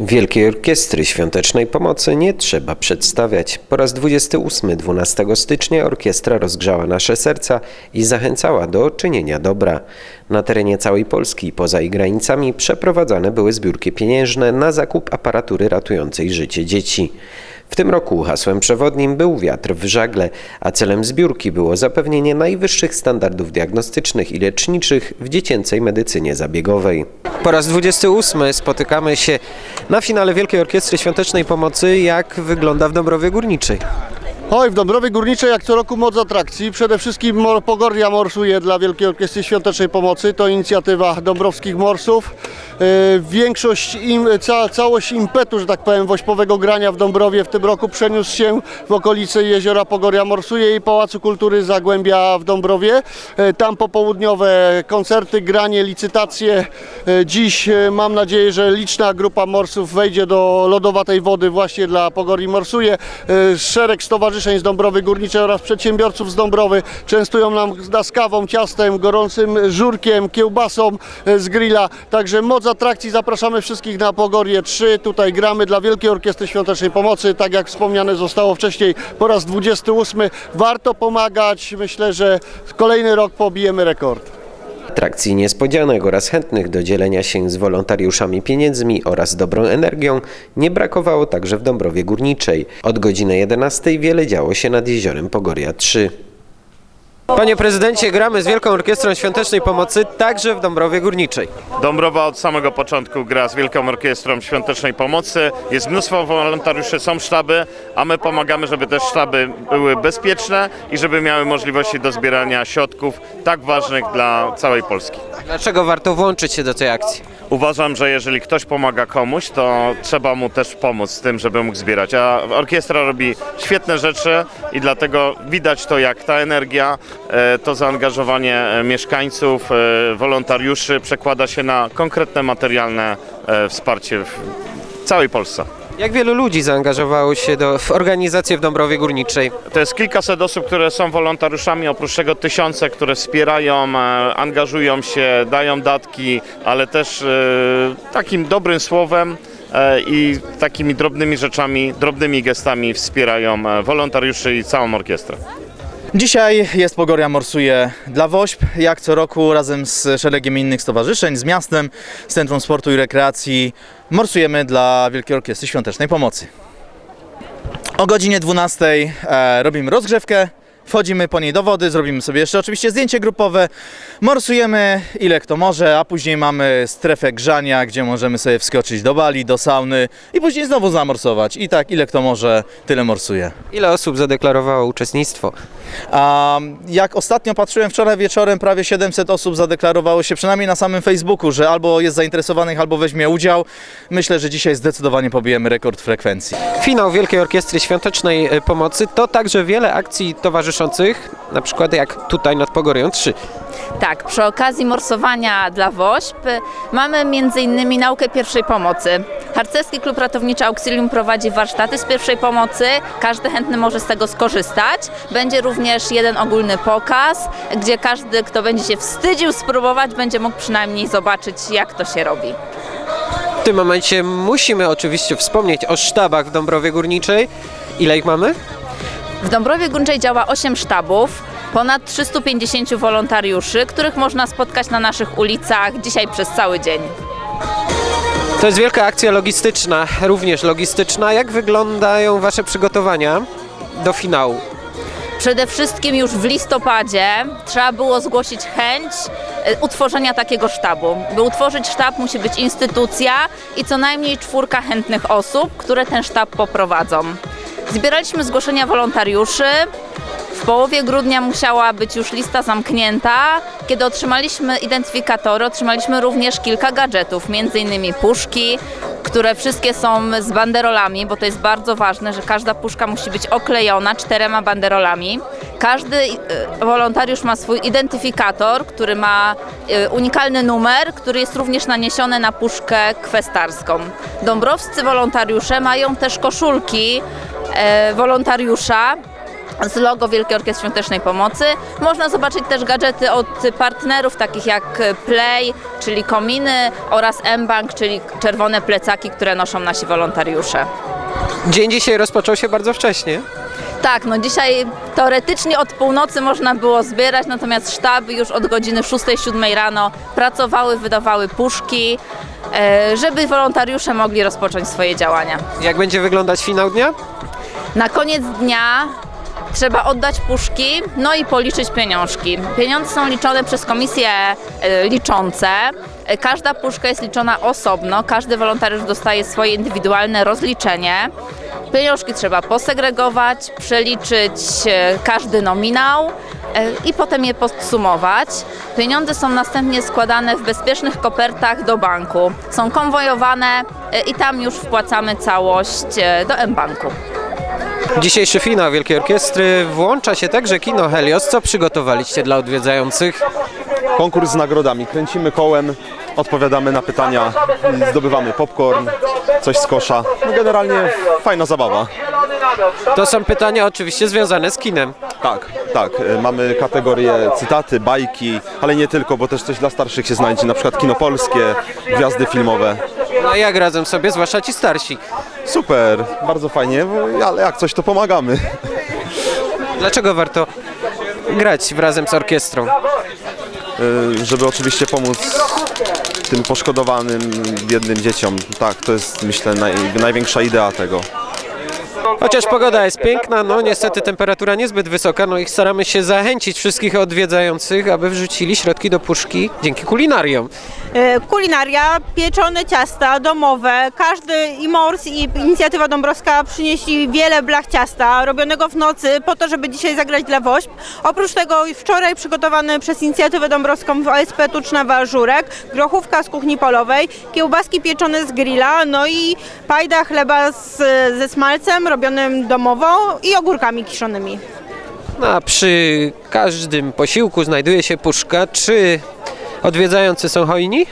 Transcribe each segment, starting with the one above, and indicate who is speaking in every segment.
Speaker 1: Wielkiej Orkiestry Świątecznej Pomocy nie trzeba przedstawiać. Po raz 28 12 stycznia orkiestra rozgrzała nasze serca i zachęcała do czynienia dobra. Na terenie całej Polski poza jej granicami przeprowadzane były zbiórki pieniężne na zakup aparatury ratującej życie dzieci. W tym roku hasłem przewodnim był wiatr w żagle, a celem zbiórki było zapewnienie najwyższych standardów diagnostycznych i leczniczych w dziecięcej medycynie zabiegowej. Po raz 28 spotykamy się na finale Wielkiej Orkiestry Świątecznej Pomocy. Jak wygląda w Dąbrowie Górniczej?
Speaker 2: Oj, w Dąbrowie Górniczej jak co roku moc atrakcji. Przede wszystkim Pogoria morsuje dla Wielkiej Orkiestry Świątecznej Pomocy. To inicjatywa dąbrowskich morsów. Yy, Większość, im, ca, całość impetu, że tak powiem, wośpowego grania w Dąbrowie w tym roku przeniósł się w okolice jeziora Pogoria morsuje i Pałacu Kultury Zagłębia w Dąbrowie. Yy, Tam popołudniowe koncerty, granie, licytacje. Yy, Dziś mam nadzieję, że liczna grupa morsów wejdzie do lodowatej wody właśnie dla Pogorii morsuje. Szereg stowarzyszeń z Dąbrowy Górniczej oraz przedsiębiorców z Dąbrowy częstują nam nas kawą, ciastem, gorącym żurkiem, kiełbasą e, z grilla. Także moc atrakcji, zapraszamy wszystkich na Pogorię 3. Tutaj gramy dla Wielkiej Orkiestry Świątecznej Pomocy. Tak jak wspomniane zostało wcześniej, po raz 28. Warto pomagać. Myślę, że kolejny rok pobijemy rekord.
Speaker 1: Atrakcji niespodzianek oraz chętnych do dzielenia się z wolontariuszami pieniędzmi oraz dobrą energią nie brakowało także w Dąbrowie Górniczej. Od godziny 11 wiele działo się nad jeziorem Pogoria 3. Panie prezydencie, gramy z Wielką Orkiestrą Świątecznej Pomocy także w Dąbrowie Górniczej.
Speaker 3: Dąbrowa od samego początku gra z Wielką Orkiestrą Świątecznej Pomocy. Jest mnóstwo wolontariuszy, są sztaby, a my pomagamy, żeby te sztaby były bezpieczne i żeby miały możliwości do zbierania środków tak ważnych dla całej Polski.
Speaker 1: Dlaczego warto włączyć się do tej akcji?
Speaker 3: Uważam, że jeżeli ktoś pomaga komuś, to trzeba mu też pomóc z tym, żeby mógł zbierać. A orkiestra robi świetne rzeczy i dlatego widać to, jak ta energia, to zaangażowanie e, mieszkańców, e, wolontariuszy przekłada się na konkretne materialne e, wsparcie w całej Polsce.
Speaker 1: Jak wielu ludzi zaangażowało się do, w organizację w Dąbrowie Górniczej?
Speaker 3: To jest kilkaset osób, które są wolontariuszami, oprócz tego tysiące, które wspierają, e, angażują się, dają datki, ale też e, takim dobrym słowem e, i takimi drobnymi rzeczami, drobnymi gestami wspierają e, wolontariuszy i całą orkiestrę.
Speaker 4: Dzisiaj jest Pogoria Morsuje dla WOŚP, jak co roku razem z szeregiem innych stowarzyszeń, z miastem, z Centrum Sportu i Rekreacji morsujemy dla Wielkiej Orkiestry Świątecznej Pomocy. O godzinie 12 e, robimy rozgrzewkę, wchodzimy po niej do wody, zrobimy sobie jeszcze oczywiście zdjęcie grupowe, morsujemy ile kto może, a później mamy strefę grzania, gdzie możemy sobie wskoczyć do bali, do sauny i później znowu zamorsować. I tak ile kto może, tyle morsuje.
Speaker 1: Ile osób zadeklarowało uczestnictwo?
Speaker 4: A jak ostatnio patrzyłem wczoraj wieczorem, prawie 700 osób zadeklarowało się przynajmniej na samym Facebooku, że albo jest zainteresowanych, albo weźmie udział. Myślę, że dzisiaj zdecydowanie pobijemy rekord frekwencji.
Speaker 1: Finał Wielkiej Orkiestry Świątecznej e, Pomocy to także wiele akcji towarzyszących, na przykład jak tutaj nad Pogorią 3.
Speaker 5: Tak, przy okazji morsowania dla WOŚP mamy m.in. naukę pierwszej pomocy. Harcerski Klub Ratowniczy Auxilium prowadzi warsztaty z pierwszej pomocy. Każdy chętny może z tego skorzystać. Będzie również jeden ogólny pokaz, gdzie każdy, kto będzie się wstydził spróbować, będzie mógł przynajmniej zobaczyć, jak to się robi.
Speaker 1: W tym momencie musimy oczywiście wspomnieć o sztabach w Dąbrowie Górniczej. Ile ich mamy?
Speaker 5: W Dąbrowie Górniczej działa 8 sztabów, ponad 350 wolontariuszy, których można spotkać na naszych ulicach dzisiaj przez cały dzień.
Speaker 1: To jest wielka akcja logistyczna, również logistyczna. Jak wyglądają Wasze przygotowania do finału?
Speaker 5: Przede wszystkim już w listopadzie trzeba było zgłosić chęć e, utworzenia takiego sztabu. By utworzyć sztab musi być instytucja i co najmniej czwórka chętnych osób, które ten sztab poprowadzą. Zbieraliśmy zgłoszenia wolontariuszy. W połowie grudnia musiała być już lista zamknięta. Kiedy otrzymaliśmy identyfikatory, otrzymaliśmy również kilka gadżetów, m.in. puszki, które wszystkie są z banderolami, bo to jest bardzo ważne, że każda puszka musi być oklejona czterema banderolami. Każdy e, wolontariusz ma swój identyfikator, który ma e, unikalny numer, który jest również naniesiony na puszkę kwestarską. Dąbrowscy wolontariusze mają też koszulki e, wolontariusza, z logo Wielkiej Orkiestry Świątecznej Pomocy. Można zobaczyć też gadżety od partnerów takich jak Play, czyli kominy oraz M-Bank, czyli czerwone plecaki, które noszą nasi wolontariusze.
Speaker 1: Dzień dzisiaj rozpoczął się bardzo wcześnie.
Speaker 5: Tak, no dzisiaj teoretycznie od północy można było zbierać, natomiast sztaby już od godziny 6-7 rano pracowały, wydawały puszki, e, żeby wolontariusze mogli rozpocząć swoje działania.
Speaker 1: Jak będzie wyglądać finał dnia?
Speaker 5: Na koniec dnia trzeba oddać puszki, no i policzyć pieniążki. Pieniądze są liczone przez komisje e, liczące. E, Każda puszka jest liczona osobno, każdy wolontariusz dostaje swoje indywidualne rozliczenie. Pieniążki trzeba posegregować, przeliczyć e, każdy nominał i potem je podsumować. Pieniądze są następnie składane w bezpiecznych kopertach do banku. Są konwojowane i tam już wpłacamy całość do M-Banku.
Speaker 1: Dzisiejszy finał Wielkiej Orkiestry włącza się także kino Helios. Co przygotowaliście dla odwiedzających?
Speaker 6: konkurs z nagrodami. Kręcimy kołem, odpowiadamy na pytania, zdobywamy popcorn, coś z kosza. No generalnie fajna zabawa.
Speaker 1: To są pytania oczywiście związane z kinem.
Speaker 6: Tak, tak. y, Mamy kategorię cytaty, bajki, ale nie tylko, bo też coś dla starszych się znajdzie, na przykład kino polskie, gwiazdy filmowe.
Speaker 1: No jak radzą sobie, zwłaszcza ci starsi.
Speaker 6: Super, bardzo fajnie, ale jak coś to pomagamy.
Speaker 1: Dlaczego warto grać razem z orkiestrą?
Speaker 6: Y, Żeby oczywiście pomóc tym poszkodowanym, biednym dzieciom. Tak, to jest myślę naj, największa idea tego.
Speaker 1: Chociaż pogoda jest piękna, no niestety temperatura niezbyt wysoka, no i staramy się zachęcić wszystkich odwiedzających, aby wrzucili środki do puszki dzięki kulinariom.
Speaker 7: E, Kulinaria, pieczone ciasta domowe. Każdy i Mors i Inicjatywa Dąbrowska przynieśli wiele blach ciasta robionego w nocy po to, żeby dzisiaj zagrać dla WOŚP. Oprócz tego wczoraj przygotowany przez Inicjatywę Dąbrowską w OSP Tucznawa żurek, grochówka z kuchni polowej, kiełbaski pieczone z grilla, no i pajda chleba z, ze smalcem robionym domowo i ogórkami kiszonymi.
Speaker 1: A przy każdym posiłku znajduje się puszka. Czy odwiedzający są hojni?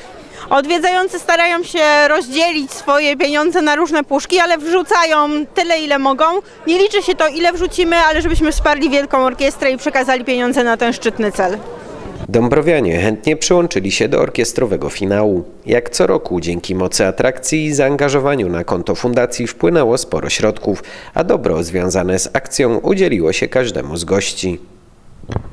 Speaker 7: Odwiedzający starają się rozdzielić swoje pieniądze na różne puszki, ale wrzucają tyle, ile mogą. Nie liczy się to, ile wrzucimy, ale żebyśmy wsparli wielką orkiestrę i przekazali pieniądze na ten szczytny cel.
Speaker 1: Dąbrowianie chętnie przyłączyli się do orkiestrowego finału. Jak co roku, dzięki mocy atrakcji i zaangażowaniu na konto fundacji wpłynęło sporo środków, a dobro związane z akcją udzieliło się każdemu z gości.